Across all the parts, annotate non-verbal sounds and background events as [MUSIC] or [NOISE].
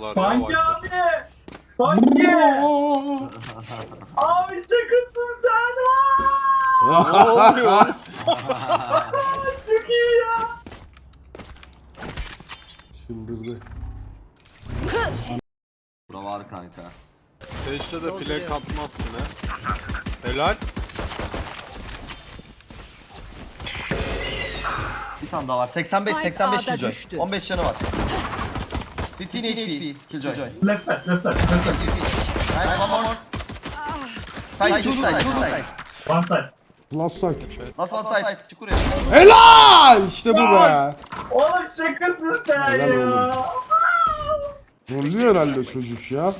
ya Banki bak. abi. Banki. abi şakasın sen. Ne oluyor? [LAUGHS] Çok iyi ya. Çıldırdı. Bura var kanka. Seçte de play atmazsın he. Helal. Bir tane daha var. 85 Spike 85 A'da killjoy. düştü. 15 canı var. 15 HP killjoy. Left side, left side, left side. Nice one more. Side two side two side. One side. Last sight. Last one side. Çık buraya. Helal! İşte bu be. Oğlum şakasın sen Helal ya. Zorluyor herhalde çocuk ya.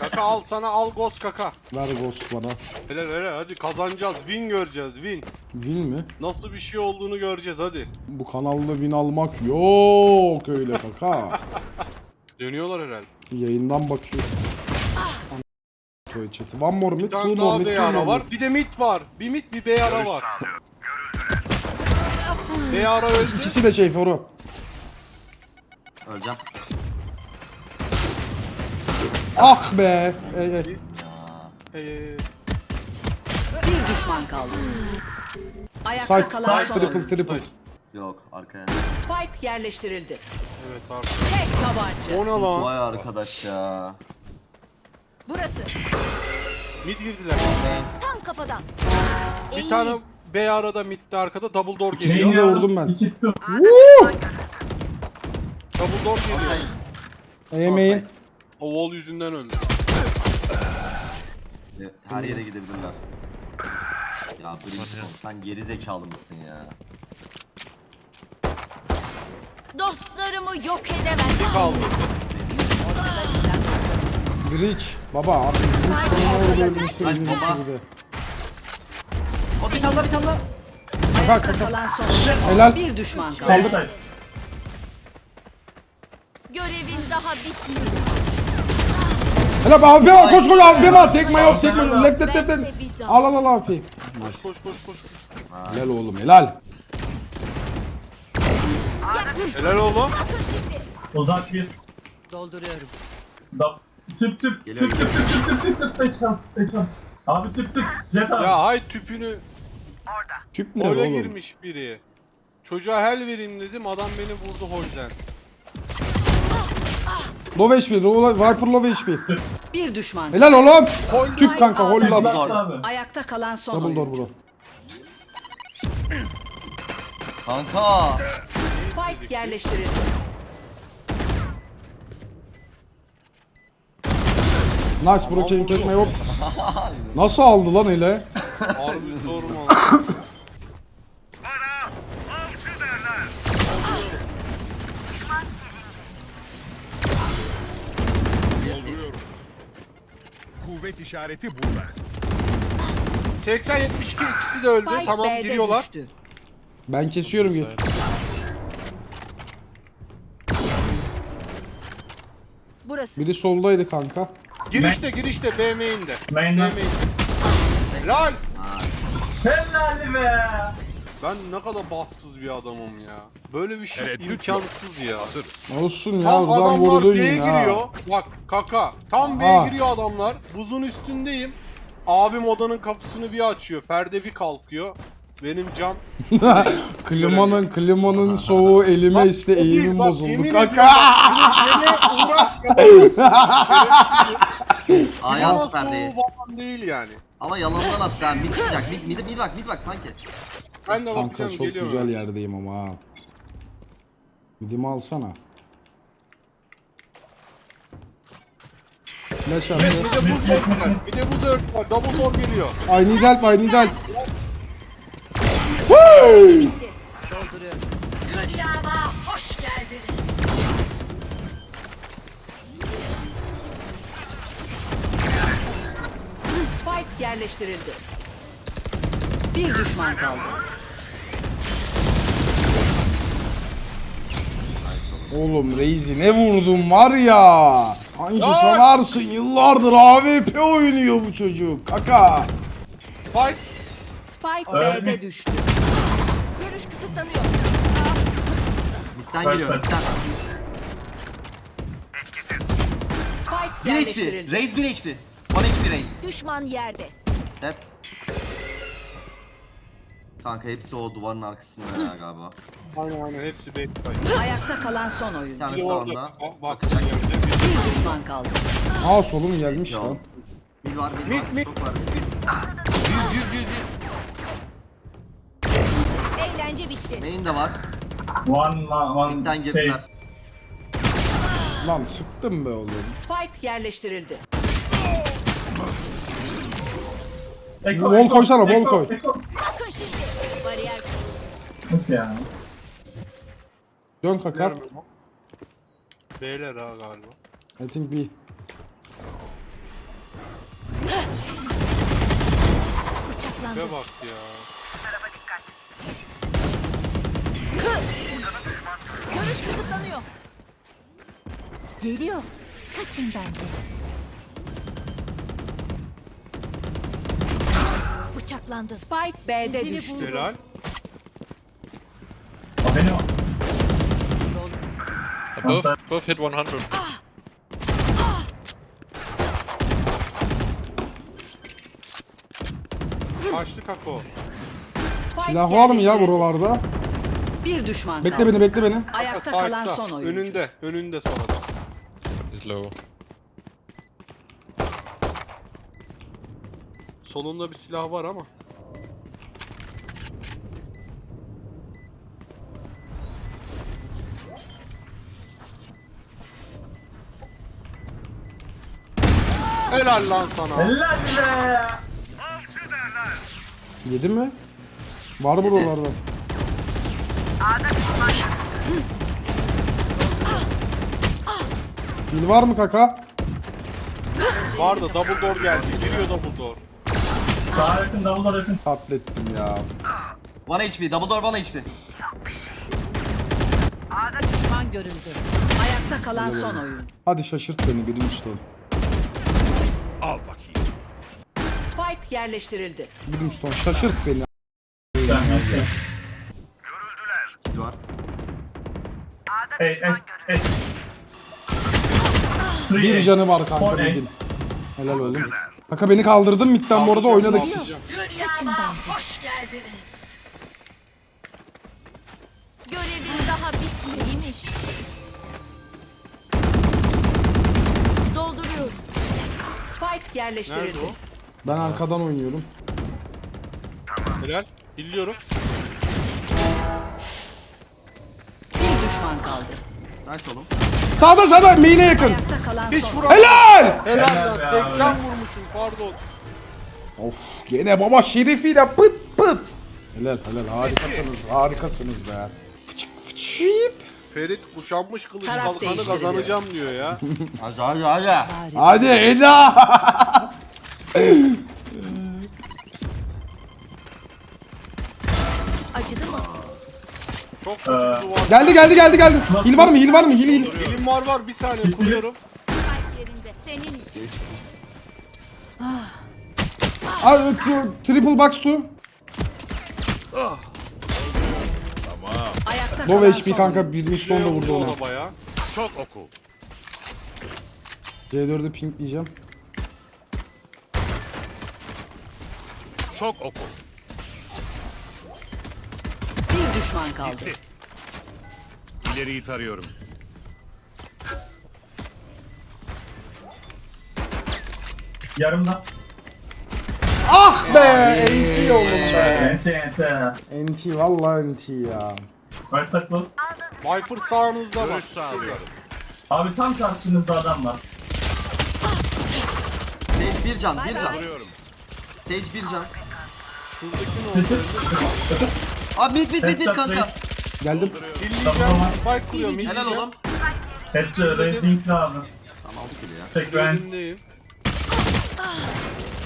Kaka al sana al ghost kaka. Ver ghost bana. Helal helal hadi kazanacağız. Win göreceğiz win. Win mi? Nasıl bir şey olduğunu göreceğiz hadi. Bu kanalda win almak yok öyle kaka. [LAUGHS] Dönüyorlar herhalde. Yayından bakıyor. Köy chat'i. One more Bir mid, two tane more daha mid, B two ara more var. mid. Bir de mid var. Bir mid bir B ara var. B ara öldü. İkisi de şey foru. Öleceğim. Ah be. Ey, ey. Ee, Bir düşman kaldı. Ayakta Site, kalan site, son triple, triple. Yok arkaya. Spike yerleştirildi. evet abi. Tek tabanca. O ne lan? Vay arkadaş ya. Burası. Mid girdiler. Tam kafadan. Bir tane B arada midde arkada double door geliyor. de vurdum ben. İki tuttum. Double door geliyor. Eğmeyin. O wall yüzünden öldü. Her yere gidebilirler. Ya Brimstone sen geri zekalı mısın ya? Dostlarımı yok edemez. Bir kaldı. Bridge. Baba artık bizim sonuna Hadi bizim baba. de. O bir tane daha bir tane daha. Kalan son oyuncu. Helal. Bir düşman kaldı. Side. Görevin daha bitmedi. Helal be abi var koş koş abi var tekme yok tekme left left left left. Al al al abi. Koş koş koş koş. Helal oğlum helal. Helal oğlum. Uzak bir. Dolduruyorum. Da. Tüp tüp. Geliyor, Tüp tüp tüp tüp tüp tüp tüp. Beçam. Beçam. Abi tüp tüp. Jet abi. Ya hay tüpünü Tüp ne Hole oğlum? girmiş biri. Çocuğa hel vereyim dedim adam beni vurdu holden. Low HP, low- Viper low HP. Bir düşman. Helal oğlum. Tüp kanka hol last. abi. Ayakta kalan son Double door oyuncu. bro. Kanka. Yerleştirildi. Nice bro chain tekme yok. [LAUGHS] Nasıl aldı lan hele? Harbi zor mu aldı? Kuvvet işareti burada. 80 72 ikisi de öldü. Spike tamam B'de giriyorlar. düştü. Ben kesiyorum git. Burası. Biri soldaydı kanka. Girişte girişte B main'de. B Main'den. main'de. Helal. Helal be. Ben ne kadar bahtsız bir adamım ya. Böyle bir şey imkansız ya. Olsun ya Tam buradan adamlar vurdun B'ye ya. giriyor. Bak kaka. Tam Aha. B'ye giriyor adamlar. Buzun üstündeyim. Abim odanın kapısını bir açıyor. Perde bir kalkıyor. Benim can. [LAUGHS] klimanın klimanın soğuğu elime Bak, işte eğimim bozuldu kanka. [LAUGHS] A'ya Ama at perdeyi. değil yani. Ama yalandan attı ha. Mid çıkacak. Mid, mid, mid bak mid bak kanki. Ben de Kanka bakacağım çok geliyorum. güzel yerdeyim ama ha. Midimi alsana. Flash attı. Bir de buz örtüler. Bir de buz örtüler. Double door geliyor. I need help, I need help. Dolduruyorum. Dünyama hoş geldiniz. Spike yerleştirildi. Bir düşman kaldı. Oğlum Reis'i ne vurdum var ya. Sanki sanarsın yıllardır AWP oynuyor bu çocuk. Kaka. Fight. Spike Öyle. B'de düştü. Görüş kısıtlanıyor. Mid'den geliyor mid'den. 1 HP. yerleştirildi. Raze 1 HP. 1 HP Raze. Düşman yerde. Hep. Kanka hepsi o duvarın arkasında ya galiba. Aynen aynen hepsi backside. Ayakta kalan son oyuncu. Bir tane Biri orada. sağında. Bak, bak Bakacak. Bir- düşman kaldı. Aa solum gelmiş lan. Mid var, mid var. mid. Çok var, mid. 100 100 100 100. Eğlence bitti. Main de var. One, one, Midden girdiler. Lan sıktım be oğlum. Spike yerleştirildi. Eko, Bol eko, koysana, bol eko, koy. eko. Bakın şimdi. Bariyer Nasıl yani? Dön kaka. Vermem o. Beyler ha galiba. I think B. bıçaklandı. Ve bak ya. Görüş kısıtlanıyor. Geliyor. Kaçın bence. Bıçaklandı. Spike B'de İzini düştü. buldu. Helal. O. Both, both hit 100. Kaçtı kako. Spike Silah var mı ya yerleştirildi. buralarda? Bir düşman Bekle kaldı. beni bekle beni. Ayakta kalan son oyuncu. Önünde. Önünde sonra da. He's low. Solunda bir silah var ama. Helal lan sana. Helal be! Yedi mi? Var buralarda. Bil var mı kaka? Vardı double door geldi. Giriyor double door. Daha yakın, davullar yakın. Katlettim ya. 1 HP, double door 1 HP. Düşman görüldü. Ayakta kalan son oyuncu. Hadi şaşırt beni birinci ton. Al bakayım. Spike yerleştirildi. Birinci ton şaşırt beni. Sen nasıl? Mid Hey, hey, hey. Bir canı var kanka Four, bilin. Helal oğlum. Kaka beni kaldırdın midden bu arada oynadık. Bence. Hoş geldiniz. Görevin daha bitmeymiş. Dolduruyorum. Spike Nerede yerleştirildi. o? Ben arkadan oynuyorum. Helal. Dinliyorum. Düşman kaldı. Nice oğlum. Sağda sağda main'e yakın. Ayakta kalan Hiç son vuramadım. Helal! Helal lan. be abi. 80 vurmuşum pardon. Of gene baba şerifiyle pıt pıt. Helal helal harikasınız harikasınız be. Fıçık fıçıp. Ferit kuşanmış kılıç Taraf kalkanı kazanacağım diyor ya. Hadi hadi hadi. Hadi Ela. [LAUGHS] Çok bir duvar. geldi geldi geldi geldi. Hil var mı hil var mı hil hil. Elim var var bir saniye kuruyorum. Kalp yerinde. Senin için. Aa, tu- triple box two. Ayakta kalan Low son HP kanka birinci stone da vurdu ona. Şok oku. C4'ü pink diyeceğim. Şok oku. Bir düşman kaldı. İleriyi tarıyorum. Yarımda. Ah be NT oğlum be. Ente, ente. NT vallahi NT ya. Right takla. Viper sağınızda bak. Görüş sağlıyorum. Abi tam karşınızda adam var. Sage bir can, bir can. Duruyorum. Sage bir can. Şuradaki ne oldu? Abi mid mid mid kanka. Raze. Geldim. Dilleyeceğim. Spike kuruyorum. Helal illeyeceğim. oğlum. Hepsi linkli abi. Tamam kill ya. Tek ben. Önündeyim.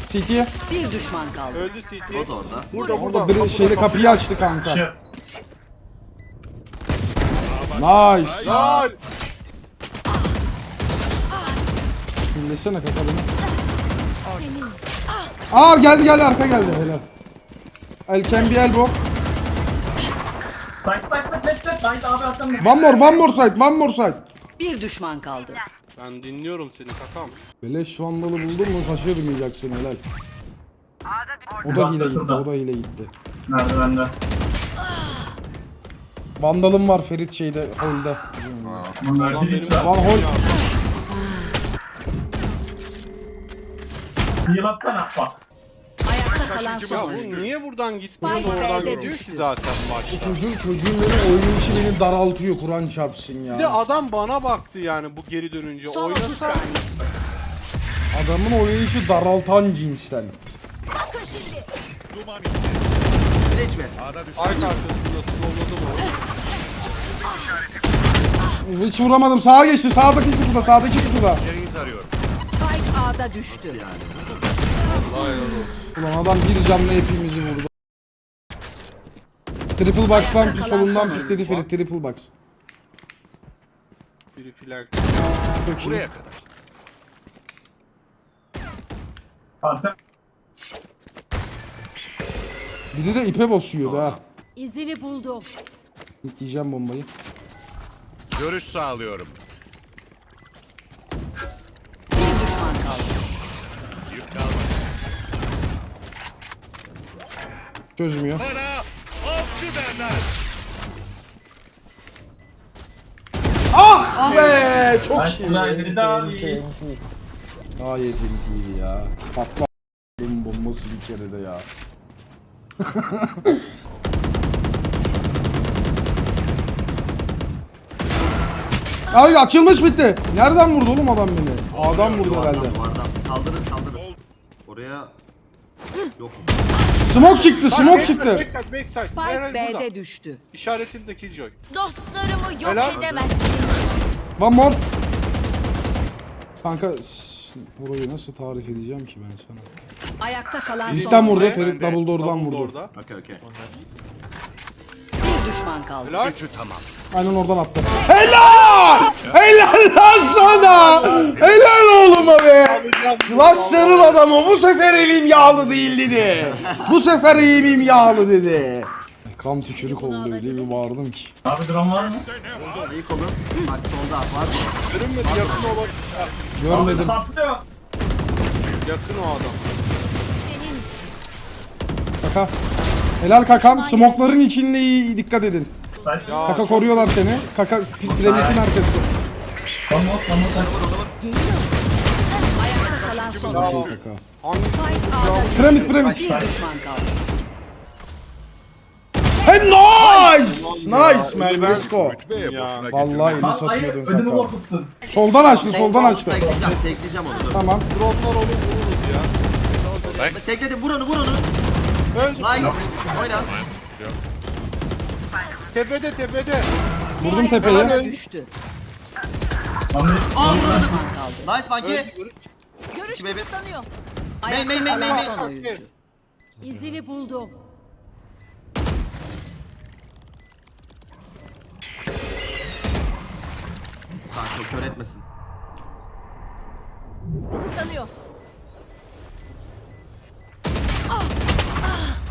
CT'ye. Bir düşman kaldı. Öldü CT. O da orada. Burada Orada burada. biri şeyde kapıyı açtı kanka. Shit. Nice. Lan! Dinlesene kaka beni. Aa geldi geldi arka geldi helal. El can be elbow. Side side side side. Side abi arkamda. One more one more side one more side. Bir düşman kaldı. Ben dinliyorum seni kakam. Beleş vandalı buldun mu şaşırmayacaksın helal. O da hile gitti, o da hile gitti. Nerede bende? Vandalım var Ferit şeyde, holde. Bunlar değil. benim Van Hol. Heal atsana bak. Kalan Ya son oyuncu. bu niye buradan gitmiyor Spike oradan B'de gidiyor ki zaten başta. Çocuğun, çocuğun böyle oynayışı beni daraltıyor Kur'an çarpsın Bir de ya. adam bana baktı yani bu geri dönünce. Son 30 Oynasa saniye. Adamın oynayışı daraltan cinsten. Bakın şimdi. Düşman. Ayk arkasında slowladım onu. Hiç vuramadım. Sağa geçti. Sağdaki kutuda, sağdaki kutuda. Spike A'da düştü. Yani. Ulan adam bir canla hepimizi vurdu. Triple box'tan kalan solundan pikledi Ferit triple box. Biri flag. Çok iyi. Buraya kadar. Arka. Biri de ipe basıyordu ha. İzini buldum. Diyeceğim bombayı. Görüş sağlıyorum. Bir düşman kaldı. Yük kalmadı. Çözmüyor. Bana avcı derler. Ah be! Çok Ay, iyi. biri daha iyi. Gayet iyiydi ya. Patla bombası bir kere de ya. [LAUGHS] Ay açılmış bitti. Nereden vurdu oğlum adam beni? Adam vurdu herhalde. Duvardan, duvardan. Kaldırın kaldırın. Oraya... Yok. Smoke çıktı, smoke çıktı. Backside, backside. Hayır, Spike hayır, burada. B'de düştü. İşaretimde Killjoy. Dostlarımı yok Helal. edemezsin. One more. Kanka s- burayı nasıl tarif edeceğim ki ben sana? Ayakta kalan son İlkten vurdu. Ferit double door'dan vurdu. Door'da. Okey okey. Düşman kaldı. Helal. Üçü tamam. Aynen oradan attı. Helal! Helal lan sana! Helal oğluma be! Lan sarıl adamı bu sefer elim yağlı değil dedi. Bu sefer elim yağlı dedi. Kan tükürük oldu öyle bir bağırdım ki. Abi drone var mı? İyi kolu. Bak solda var. Görünmedi yakın olabilir. Görmedim. Patlıyor. Yakın o adam. Senin için. Kaka. Helal kakam. Smokların içinde iyi dikkat edin. Kaka çok- koruyorlar seni. Kaka pirenetin arkası. Tamam tamam. Ayakta kalan son. Kaka. Piramit piramit. Bir düşman kaldı. Hey nice! Nice man. Let's go. Vallahi eli satıyordun kaka. Soldan açtı, soldan açtı. Tekleyeceğim, onu. Tamam. dronlar olur vururuz ya. Tekledim vur onu vur onu. Öldü. Nice. Oyna. Tepede tepede. Vurdum tepeye. Düştü. Aa vuramadım. Nice. Öldü. Görüş bebe. kısıtlanıyor. Main, main, main, son main. oyuncu. İzini buldum. Kanka kör etmesin. Kısıtlanıyor.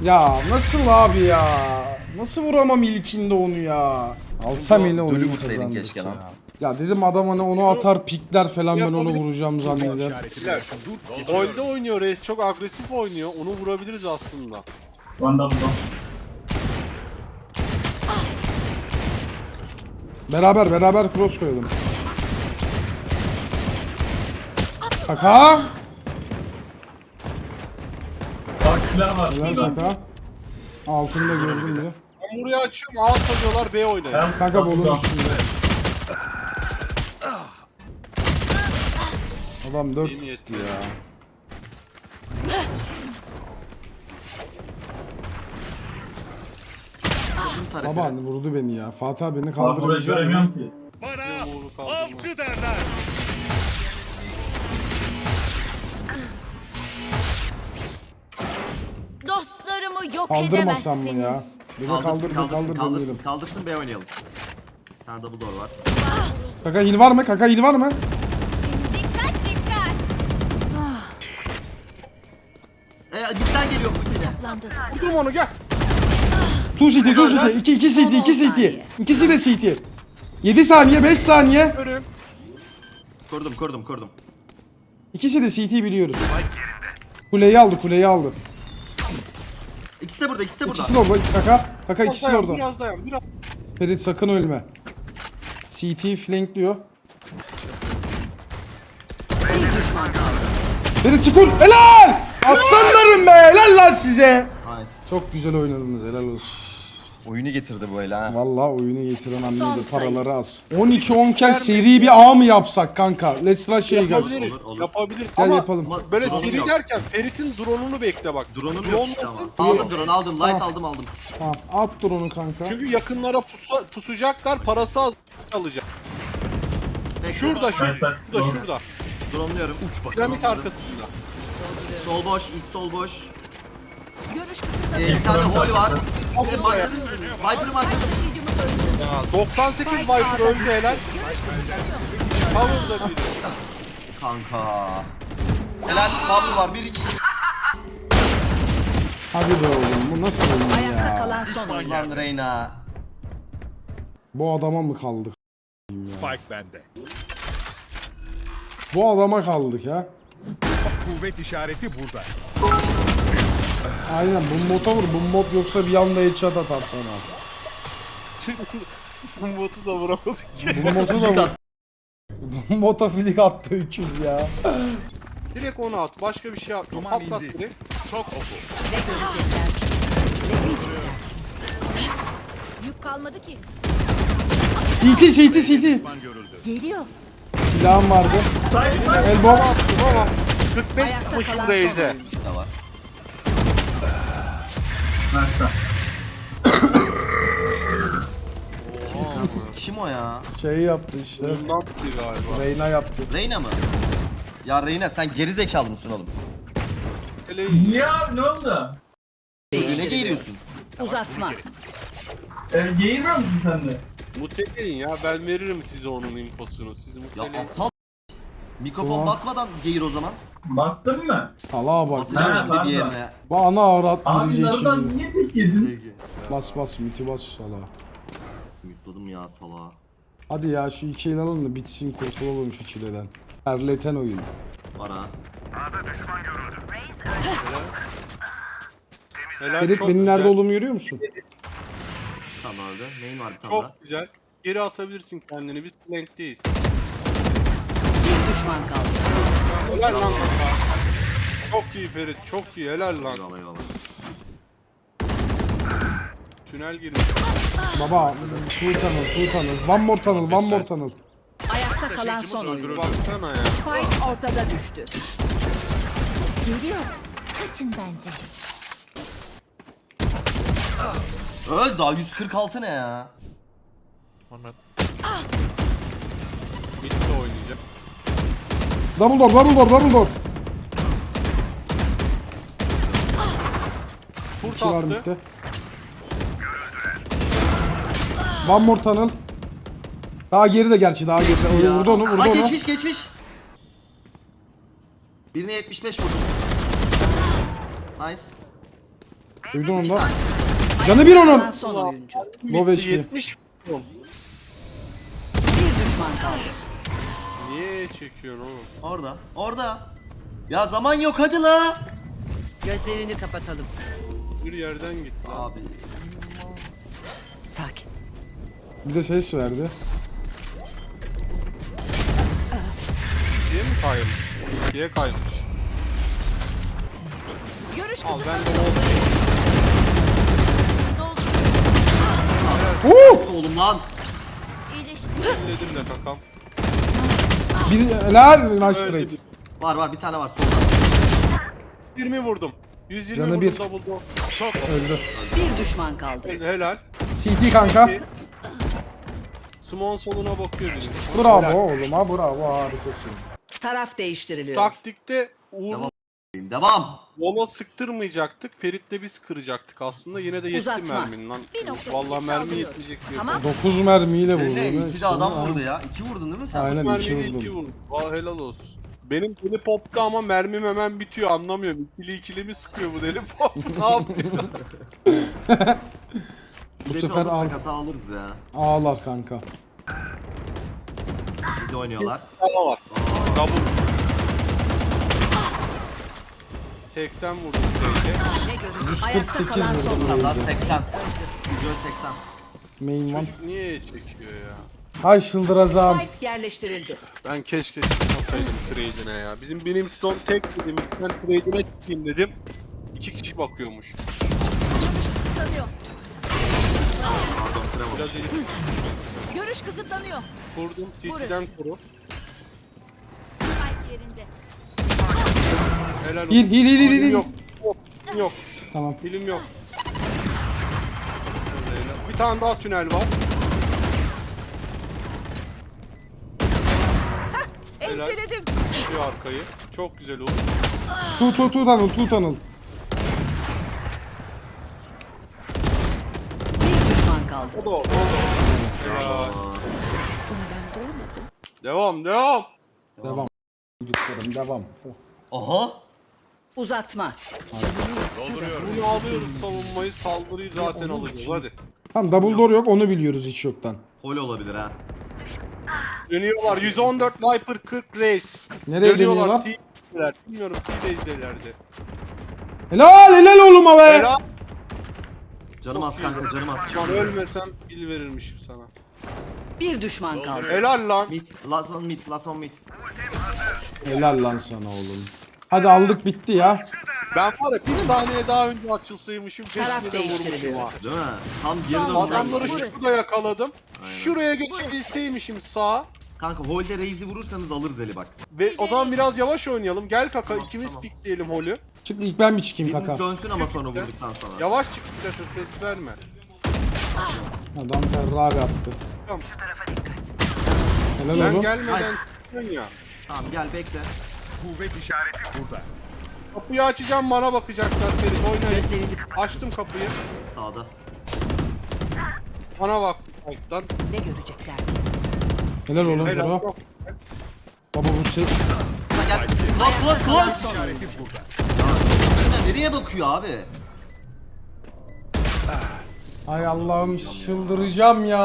Ya nasıl abi ya? Nasıl vuramam ilkinde onu ya? Alsam Dönü eli oyunu vursaydın kazandık keşke ya. lan. Ya dedim adam hani onu atar pikler falan ben onu vuracağım zanneder. Holde oynuyor reis. Çok agresif oynuyor. Onu vurabiliriz aslında. Vanda buldum. Beraber beraber cross koyalım. Kaka. Bak silah var. Güzel kaka. Altında gördüm bile. Ben buraya açıyorum. A sanıyorlar B oynayın. Ben Kanka buldum. üstünde. Adam 4 Yemin tuttu ettim. ya. Hani vurdu beni ya. Fatih abi beni burayı göremiyorum ki. Bana avcı derler. Dostlarımı yok Kaldırmasam mı edemezsiniz. ya? Bir de Kaldırsın kaldır, kaldırsın kaldır kaldırsın. deneyelim. Kaldırsın B oynayalım. Bir tane double door var. Kaka hil var mı? Kaka hil var mı? Dikkat dikkat. E dipten geliyor bu yine. Landı. Vurdum onu gel. 2 city, 2 city, 2 2 city, 2 city. İkisi de city. 7 saniye, 5 saniye. Görüm. Kurdum kurdum kurdum. İkisi de CT biliyoruz. Kuleyi aldı kuleyi aldı. İkisi de burada ikisi de burada. İkisi de orada kaka. Kaka ikisi de orada. biraz dayan, biraz. Ferit sakın ölme. CT flankliyor. Ferit çıkın. Helal! Aslanlarım be! Helal lan size! Nice. Çok güzel oynadınız helal olsun. Oyunu getirdi bu el ha. Vallahi oyunu getiren sayı. Paraları az. 12-10 ken seri bir A mı yapsak kanka? Let's rush şey guys. Yapabiliriz. Olur, olur. Yapabiliriz. Gel Ama yapalım. Ama böyle drone'um seri yok. derken Ferit'in drone'unu bekle bak. Drone'um Drone yok işte olmasın. ama. Aldım drone aldım. Light aldım aldım. Tamam at drone'u kanka. Çünkü yakınlara pusa, pusacaklar, parası az alacak. Bekle. Şurada, şurada, şurada, şurada. Drone'luyorum. Piramit arkasında. Sol boş, ilk sol boş. Görüş Ee, kısıtlanıyor. bir tane hol var. Bir de markladım. Viper'ı markladım. Taşıyıcımız öldü. Ya, 98 Viper öldü helal. Cover'da biri. Kanka. Helal. Bubble var. 1 2. Hadi be oğlum bu nasıl oyun Ayakta ya? kalan son Reyna. Bu adama mı kaldık? Spike bende. Bu adama kaldık ya. Kuvvet işareti burada. Aynen bu mota vur. Bu mod yoksa bir anda headshot atar sana. Bu botu da vuramadık ki. Bu motu da vur. Bu mota flick attı 300 ya. Direkt onu at. Başka bir şey at. Duman Atlat indi. direkt. Çok oku. Ne görecekler? Yük kalmadı ki. CT CT CT. Geliyor. Silahım vardı. Elbow. Tamam. 45 Ayakta kalan koşulda son Eze. oyuncu. Da var. Nice. Kim o ya? Şey yaptı işte. Biri galiba. Reyna yaptı. Reyna mı? Ya Reyna sen geri zekalı mısın oğlum? Niye abi ne oldu? Çocuğu ne geğiriyorsun? Uzatma. Ee, giymiyor musun sen de? muteleyin ya. Ben veririm size onun infosunu. Siz Ya muteleyin. aptal. Mikrofon basmadan geğir o zaman. Bastın mı? Salaha bak. Basacağım Ha, şimdi bir pardon. yerine. Bu ana avrat Abi girecek şimdi. niye tek yedin? Bas bas miti bas salaha. Mutladım ya salağa. Hadi ya şu iki el alın da bitsin kurtulalım şu çileden. Erleten oyun. Var ha. Helal, Ferit çok benim güzel. nerede olduğumu görüyor musun? Tamam öldü. Neyin var bir tane daha? Çok güzel. Geri atabilirsin kendini. Biz flankteyiz. Düşman kaldı. Helal lan. Çok iyi Ferit. Çok iyi. Helal lan. Eyvallah eyvallah. Tünel girmiş. Baba, two tunnel, two tunnel. One more tunnel, one more tunnel. Ayakta kalan son oyuncu. Baksana ya. Spike ortada düştü. Geliyor. Kaçın bence. Öl daha 146 ne ya? Man. Mid de oynayacak. Double door, double door, double door. Kurt İki var attı. bitti. More tunnel. Daha geride gerçi, daha geride. Vurdu onu, vurdu Ha onu. geçmiş geçmiş. Birine 75 vurdum. Nice. Duydun onu da. Canı bir onun. Son oyuncu. Low HP. 70 vurdum. Bir düşman kaldı. Niye çekiyorsun oğlum? Orada. Orada. Ya zaman yok hadi la. Gözlerini kapatalım. Bir yerden gitti. Abi. Sakin. Bir de ses verdi. Diye mi kaymış? Diye kaymış. Görüş Al ben de oldu. Woo! Oğlum lan. İyileşti. Dedim de kakam. Bir helal, nice Öldü straight. Var var bir tane var solda. 20 vurdum. 120 Canı vurdum bir. double door. Öldü. Bir düşman kaldı. Helal. CT kanka. Small soluna bakıyor bizim. Bravo oğlum ha, bravo harikasın. Taraf değiştiriliyor. Taktikte Uğur'u Devam. Vola sıktırmayacaktık. Ferit'le biz kıracaktık aslında. Yine de yetti Uzatma. mermin lan. Bir Vallahi mermi saldırıyorum. yetecek diye. Tamam. 9 mermiyle vurdu. Ne? değil mi? İki de adam Sonra- vurdu ya. İki vurdun değil mi sen? Aynen. iki Mermiyle vurdum. iki vurdum. Vay helal olsun. Benim deli popta ama mermim hemen bitiyor anlamıyorum. İkili ikili mi sıkıyor bu deli pop? [LAUGHS] ne yapıyor? [LAUGHS] Bu Bileti sefer al. alırsak hata alırız ya. Ağlar kanka. Bir de oynuyorlar. Ama var. Double. 80 vurdum? Ayakta 148 kalan son vurdum Raze'e. 80. Video 80. Main one. Çocuk niye çekiyor ya? Hay şıldırazam. Spike yerleştirildi. Ben keşke çıkmasaydım trade'ine ya. Bizim benim stone tek dedim. Ben trade'ine çıkayım dedim. İki kişi bakıyormuş. Görüş kısıtlanıyor. Pardon kıramadım. Biraz elif Görüş kısıtlanıyor. kurdum. City'den kuru. Spike yerinde. Helal olsun. Hil hil hil hil hil. yok. Yok. Yok. Tamam. Hilim yok. Bir tane daha tünel var. Helal. Enseledim. Tutuyor arkayı. Çok güzel oldu. Tu tu tu tunnel tu tunnel. Bir düşman kaldı. O da o. O da o. Helal. Devam devam. Devam. Çocuklarım devam. Aha. Uzatma. Bunu alıyoruz savunmayı saldırıyı zaten alacağız hadi. Tamam double door yok onu biliyoruz hiç yoktan. Hol olabilir ha. Dönüyorlar 114 Viper 40 Race. Nereye dönüyorlar? T-Base'deler. Bilmiyorum T-Base'delerdi. Helal helal oğluma be. Helal. Canım az kanka canım az. Lan ölmesem bil verirmişim sana. Bir düşman kaldı. Helal lan. Mid. Last one mid. Last one mid. Helal lan sana oğlum. Hadi aldık bitti ya. Ben var ya bir saniye daha önce açılsaymışım Taraf keşke de vurmuşum ha. Değil mi? Tam geri dönsek. Adamları şurada yakaladım. Aynen. Şuraya geçebilseymişim sağa. Kanka holde Raze'i vurursanız alırız eli bak. Ve o zaman biraz yavaş oynayalım. Gel kaka Tamam, ikimiz tamam. pikleyelim holü. Çık ilk ben bir çıkayım Benim kaka. dönsün ama sonra vurduktan sonra. Yavaş çık istersen ses verme. Adam Ferrari attı. Tamam. Helal Ben oğlum. gelmeden çıkıyorsun ya. Tamam gel bekle. Kuvvet işareti burada. Kapıyı açacağım bana bakacaklar Ferit oynayın. Gözlerini Açtım kapıyı. Sağda. Bana bak. Lan ne görecekler? Helal oğlum helal. Ferro. Baba bu şey. Ulan gel. Close close close. İşareti burada. Yine nereye bakıyor abi? Ay Allah'ım çıldıracağım ya.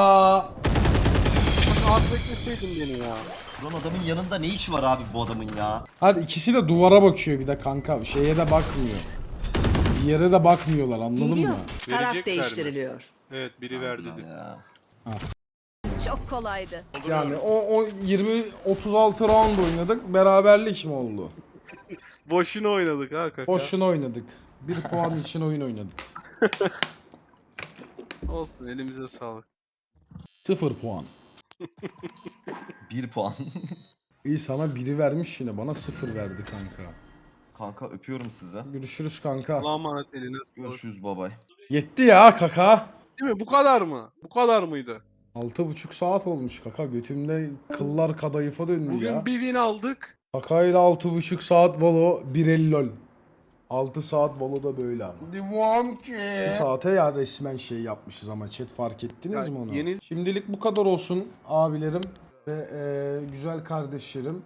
Az bekleseydin beni ya. Ulan adamın yanında ne işi var abi bu adamın ya? Hadi ikisi de duvara bakıyor bir de kanka. Şeye de bakmıyor. Bir yere de bakmıyorlar anladın Geliyor. mı? Taraf Verecekler mi? değiştiriliyor. Evet biri verdi. Ya. Çok kolaydı. Yani o, o 20 36 round oynadık. Beraberlik mi oldu? Boşuna oynadık ha kaka. Boşuna oynadık. Bir puan için oyun oynadık. [LAUGHS] Olsun elimize sağlık. 0 puan. [LAUGHS] 1 puan. [LAUGHS] İyi sana biri vermiş yine bana 0 verdi kanka. Kanka öpüyorum sizi. Görüşürüz kanka. Allah'a emanet eline sağlık. Görüşürüz babay. Yetti ya kaka. Değil mi? Bu kadar mı? Bu kadar mıydı? 6,5 saat olmuş kaka. Götümde kıllar kadayıfa döndü Bugün ya. bir win aldık. Kaka ile 6,5 saat Valo 1.50 lol. 6 saat Valo da böyle ama. Devam ki. Bir saate ya resmen şey yapmışız ama chat fark ettiniz Ya mi onu? yeni- Şimdilik bu kadar olsun abilerim ve e, güzel kardeşlerim.